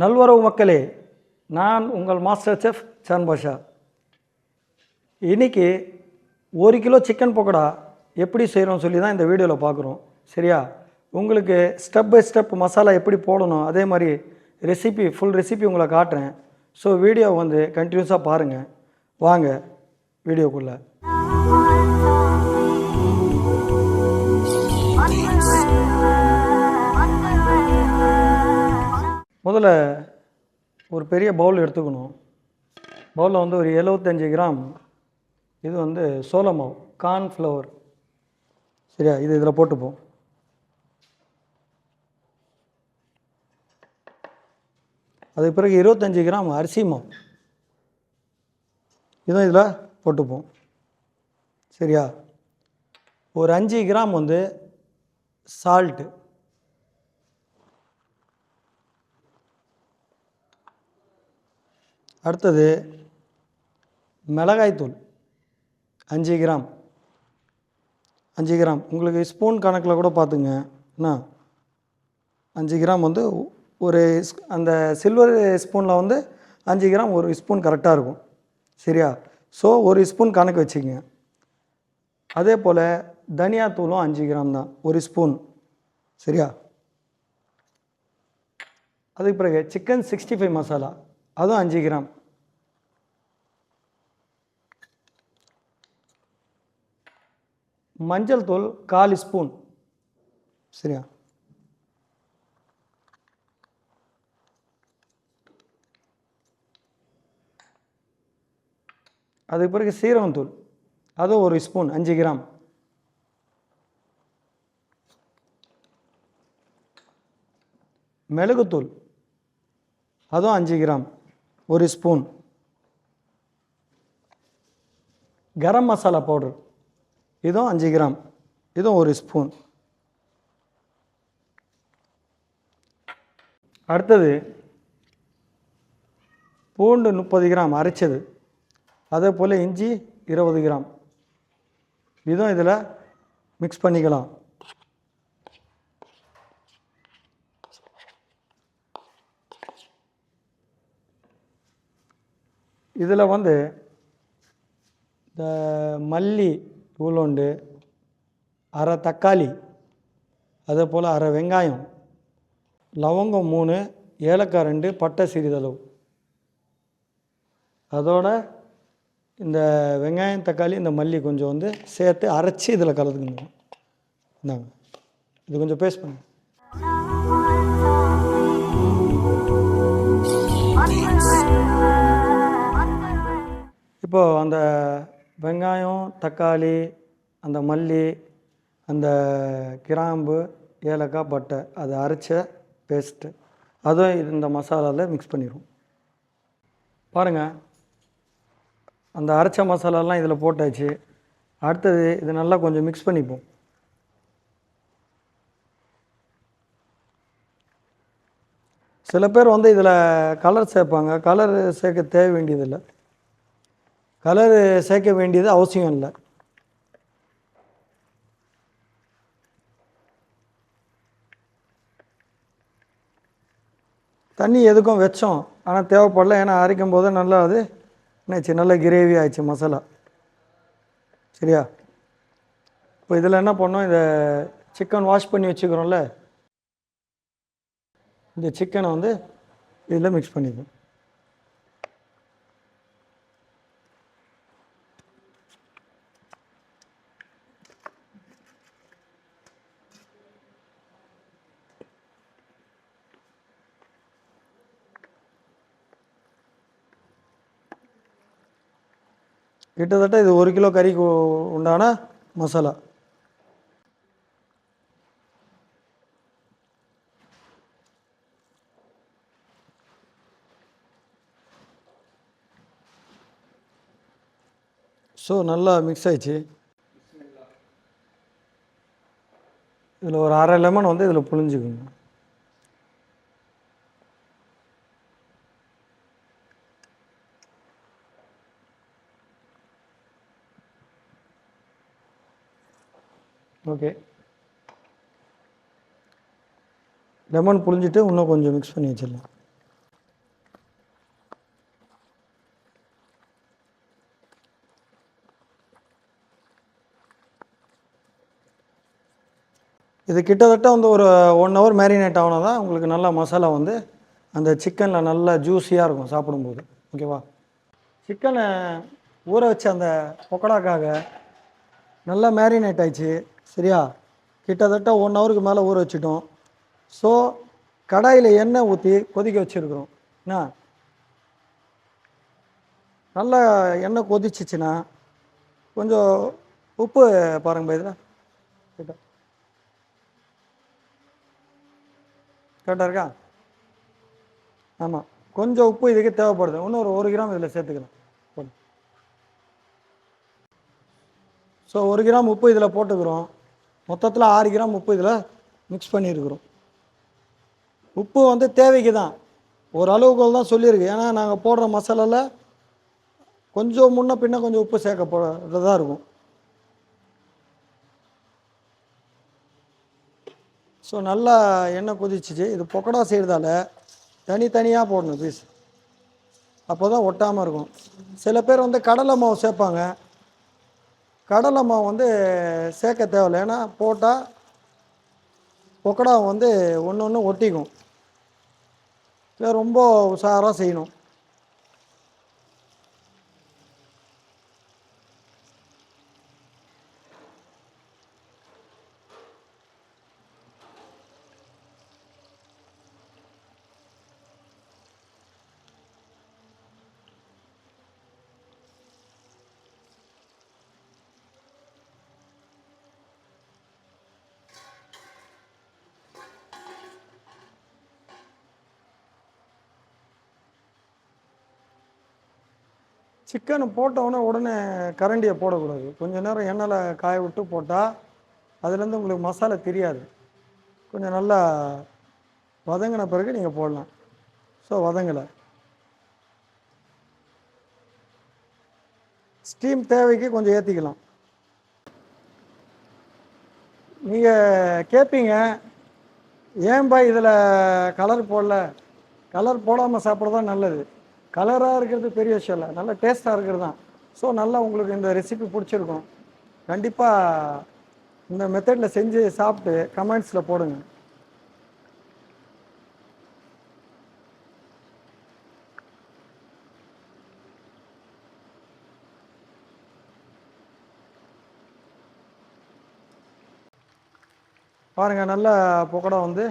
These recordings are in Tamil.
நல்வரவு மக்களே நான் உங்கள் மாஸ்டர் செஃப் சான் பாஷா. இன்னைக்கு ஒரு கிலோ சிக்கன் பக்கோடா எப்படி செய்கிறோம்னு சொல்லி தான் இந்த வீடியோவில் பார்க்குறோம் சரியா? உங்களுக்கு ஸ்டெப் பை ஸ்டெப் மசாலா எப்படி போடணும் அதே மாதிரி ரெசிபி ஃபுல் ரெசிபி உங்களை காட்டுறேன். ஸோ வீடியோ வந்து கண்டினியூஸாக பாருங்கள் வாங்க வீடியோக்குள்ளே. முதல்ல ஒரு பெரிய பவுல் எடுத்துக்கணும். பவுலில் வந்து ஒரு எழுபத்தஞ்சி கிராம். இது வந்து சோள மாவு கார்ன் ஃப்ளவர். சரியா? இது இதில் போட்டுப்போம். அதுக்கு பிறகு இருபத்தஞ்சி கிராம் அரிசி மாவு. இதுவும் இதில் போட்டுப்போம். சரியா? ஒரு அஞ்சு கிராம் வந்து சால்ட்டு அடுத்தது மிளகாய்த்தூள் அஞ்சு கிராம். அஞ்சு கிராம். உங்களுக்கு ஸ்பூன் கணக்கில் கூட பார்த்துங்க. என்ன? அஞ்சு கிராம் வந்து ஒரு ஸ்- அந்த சில்வர் ஸ்பூனில் வந்து அஞ்சு கிராம் ஒரு ஸ்பூன் கரெக்டாக இருக்கும். சரியா? ஸோ ஒரு ஸ்பூன் கணக்கு வச்சுக்கோங்க. அதே போல் தனியாத்தூளும் அஞ்சு கிராம் தான். ஒரு ஸ்பூன். சரியா? அதுக்கு பிறகு சிக்கன் சிக்ஸ்டி ஃபைவ் மசாலா. அதுவும் அஞ்சு கிராம். மஞ்சள் தூள் கால் ஸ்பூன். சரியா? அதுக்கு பிறகு சீரகத்தூள் அதுவும் ஒரு ஸ்பூன் அஞ்சு கிராம். மிளகுத்தூள். அதுவும் அஞ்சு கிராம். ஒரு ஸ்பூன். கரம் மசாலா பவுடர். இதுவும் அஞ்சு கிராம். இதுவும் ஒரு ஸ்பூன். அடுத்தது பூண்டு முப்பது கிராம் அரைச்சது. அதே போல் இஞ்சி இருபது கிராம். இதுவும் இதில் மிக்ஸ் பண்ணிக்கலாம். இதில் வந்து இந்த மல்லி பூலோண்டு அரை தக்காளி அதே போல் அரை வெங்காயம் லவங்கம் மூணு ஏலக்காய் ரெண்டு பட்டை சிறிதளவு. அதோட இந்த வெங்காயம் தக்காளி இந்த மல்லி கொஞ்சம் வந்து சேர்த்து அரைச்சி இதில் கலந்துக்கணும். இந்தாங்க. இது கொஞ்சம் பேஸ்ட் பண்ணுங்கள் இப்போது அந்த வெங்காயம் தக்காளி அந்த மல்லி அந்த கிராம்பு ஏலக்காய் பட்டை அதை அரைச்ச பேஸ்ட்டு அதுவும் இந்த மசாலாவில் மிக்ஸ் பண்ணிடுவோம் பாருங்கள் அந்த அரைச்ச மசாலாலாம் இதில் போட்டாச்சு. அடுத்தது இது நல்லா கொஞ்சம் மிக்ஸ் பண்ணிப்போம். சில பேர் வந்து இதில் கலர் சேர்ப்பாங்க. கலர் சேர்க்க தேவை வேண்டியதில்லை கலர் சேர்க்க வேண்டியது அவசியம் இல்லை. தண்ணி எதுக்கும் வச்சோம். ஆனால் தேவைப்படல. ஏன்னா அரைக்கும் போது நல்லா அது என்னாச்சு? நல்ல கிரேவி ஆயிடுச்சு மசாலா. சரியா? இப்போ இதில் என்ன பண்ணோம்? இந்த சிக்கன் வாஷ் பண்ணி வச்சுக்கிறோம்ல. இந்த சிக்கனை வந்து இதில் மிக்ஸ் பண்ணிக்கணும். கிட்டத்தட்ட இது ஒரு கிலோ கறிக்கு உண்டான மசாலா. ஸோ நல்லா மிக்ஸ் ஆயிடுச்சு. இதில் ஒரு அரை லெமன் வந்து இதில் புழிஞ்சுக்கணும். ஓகே. லெமன் புழிஞ்சிட்டு இன்னும் கொஞ்சம் மிக்ஸ் பண்ணி வச்சிடலாம். இது கிட்டத்தட்ட வந்து ஒரு ஒன் ஹவர் மேரினேட் ஆகினா தான் உங்களுக்கு நல்லா மசாலா வந்து அந்த சிக்கனில் நல்லா ஜூஸியாக இருக்கும் சாப்பிடும்போது. ஓகேவா சிக்கனை ஊற வச்ச அந்த பொக்கடாக்காக நல்லா மேரினேட் ஆயிடுச்சு. சரியா? கிட்டத்தட்ட ஒன் ஹவருக்கு மேலே ஊற வச்சுட்டோம். ஸோ கடாயில் எண்ணெய் ஊற்றி கொதிக்க வச்சுருக்குறோம். என்ன? நல்லா எண்ணெய் கொதிச்சிச்சுன்னா கொஞ்சம் உப்பு பாருங்க இதில். கிட்ட? கரெக்டாக இருக்கா? ஆமாம் கொஞ்சம் உப்பு இதுக்கு தேவைப்படுது. இன்னும் ஒரு ஒரு கிராம் இதில் சேர்த்துக்கலாம். ஸோ ஒரு கிராம் உப்பு இதில் போட்டுக்கிறோம். மொத்தத்தில் ஆறு கிராம் உப்பு இதில் மிக்ஸ் பண்ணியிருக்கிறோம். உப்பு வந்து தேவைக்கு தான் ஒரு அளவுக்கு தான் சொல்லியிருக்கு. ஏன்னா நாங்கள் போடுற மசாலாவில் கொஞ்சம் முன்ன பின்ன கொஞ்சம் உப்பு சேர்க்க போகிறதா இருக்கும். ஸோ நல்லா எண்ணெய் கொதிச்சிச்சு. இது பொக்கடா செய்கிறதால தனித்தனியாக போடணும் பீஸ் அப்போ தான் ஒட்டாமல் இருக்கும். சில பேர் வந்து கடலை மாவு சேர்ப்பாங்க. கடலை மாவு வந்து சேர்க்க தேவையில்ல. ஏன்னா போட்டால் பொக்கடா வந்து ஒன்று ஒன்று ஒட்டிக்கும். இல்லை ரொம்ப உஷாராக செய்யணும். சிக்கன் போட்டவுடனே உடனே கரண்டியை போடக்கூடாது. கொஞ்ச நேரம் எண்ணெயில் காய விட்டு போட்டால் அதுலேருந்து உங்களுக்கு மசாலா தெரியாது. கொஞ்சம் நல்லா வதங்கின பிறகு நீங்கள் போடலாம். ஸோ வதங்கலை. ஸ்டீம் தேவைக்கு கொஞ்சம் ஏற்றிக்கலாம் நீங்கள் கேட்பீங்க ஏன்பா இதில் கலர் போடல? கலர் போடாமல் சாப்பிட்றது தான் நல்லது. கலராக இருக்கிறது பெரிய விஷயம் இல்லை. நல்ல டேஸ்ட்டாக இருக்கிறது தான். ஸோ நல்லா உங்களுக்கு இந்த ரெசிபி பிடிச்சிருக்கும். கண்டிப்பாக இந்த மெத்தடில் செஞ்சு சாப்பிட்டு கமெண்ட்ஸில் போடுங்க. பாருங்கள் நல்ல பொக்கடம் வந்து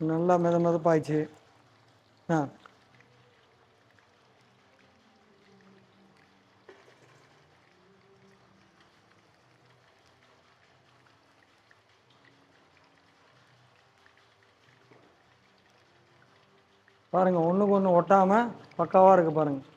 நல்லா மெத மெதப்பாயிடுச்சு ஆ. பாருங்கள் ஒன்றுக்கு ஒன்று ஒட்டாமல் பக்காவாக இருக்குது பாருங்கள்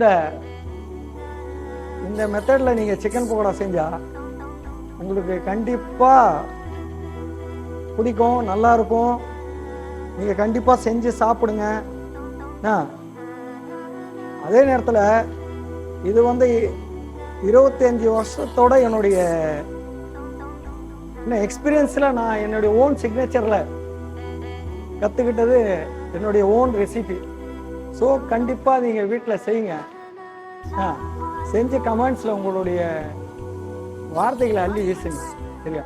இந்த இந்த மெத்தடில் நீங்கள் சிக்கன் பக்கோடா செஞ்சால் உங்களுக்கு கண்டிப்பாக பிடிக்கும் நல்லா இருக்கும். நீங்கள் கண்டிப்பாக செஞ்சு சாப்பிடுங்க. ஆ. அதே நேரத்தில் இது வந்து இருபத்தஞ்சி வருஷத்தோட என்னுடைய என்ன எக்ஸ்பீரியன்ஸில் நான் என்னுடைய ஓன் சிக்னேச்சரில் கற்றுக்கிட்டது என்னுடைய ஓன் ரெசிபி ஸோ கண்டிப்பாக நீங்கள் வீட்டில் செய்யுங்க. ஆ செஞ்சு கமெண்ட்ஸில் உங்களுடைய வார்த்தைகளை அள்ளி வீசுங்க. சரியா?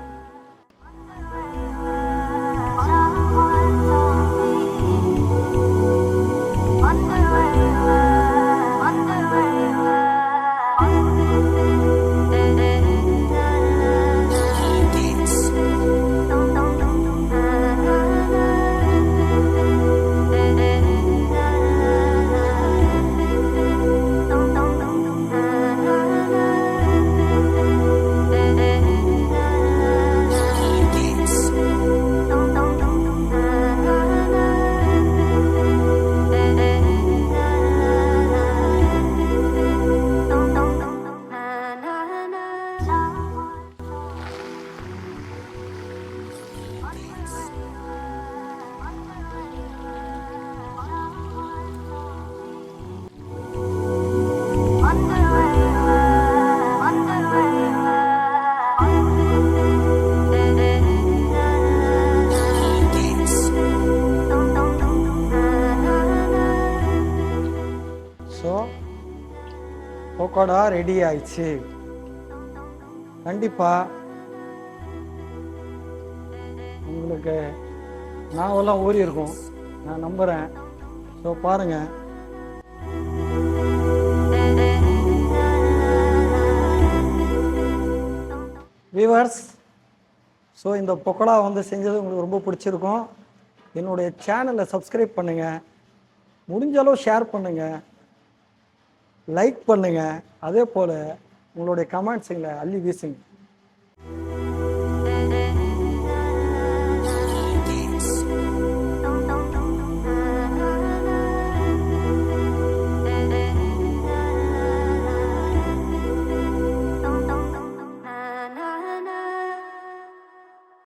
பக்கோடா ரெடி ஆயிடுச்சு. கண்டிப்பாக உங்களுக்கு நாவெல்லாம் ஊறி இருக்கும் நான் நம்புகிறேன் ஸோ பாருங்கள் வியூவர்ஸ் ஸோ இந்த பொக்கலா வந்து செஞ்சது உங்களுக்கு ரொம்ப பிடிச்சிருக்கும். என்னுடைய சேனலை சப்ஸ்கிரைப் பண்ணுங்கள் முடிஞ்ச அளவு ஷேர் பண்ணுங்கள் லைக் பண்ணுங்கள் அதே போல் உங்களுடைய கமெண்ட்ஸுங்களை அள்ளி வீசுங்க.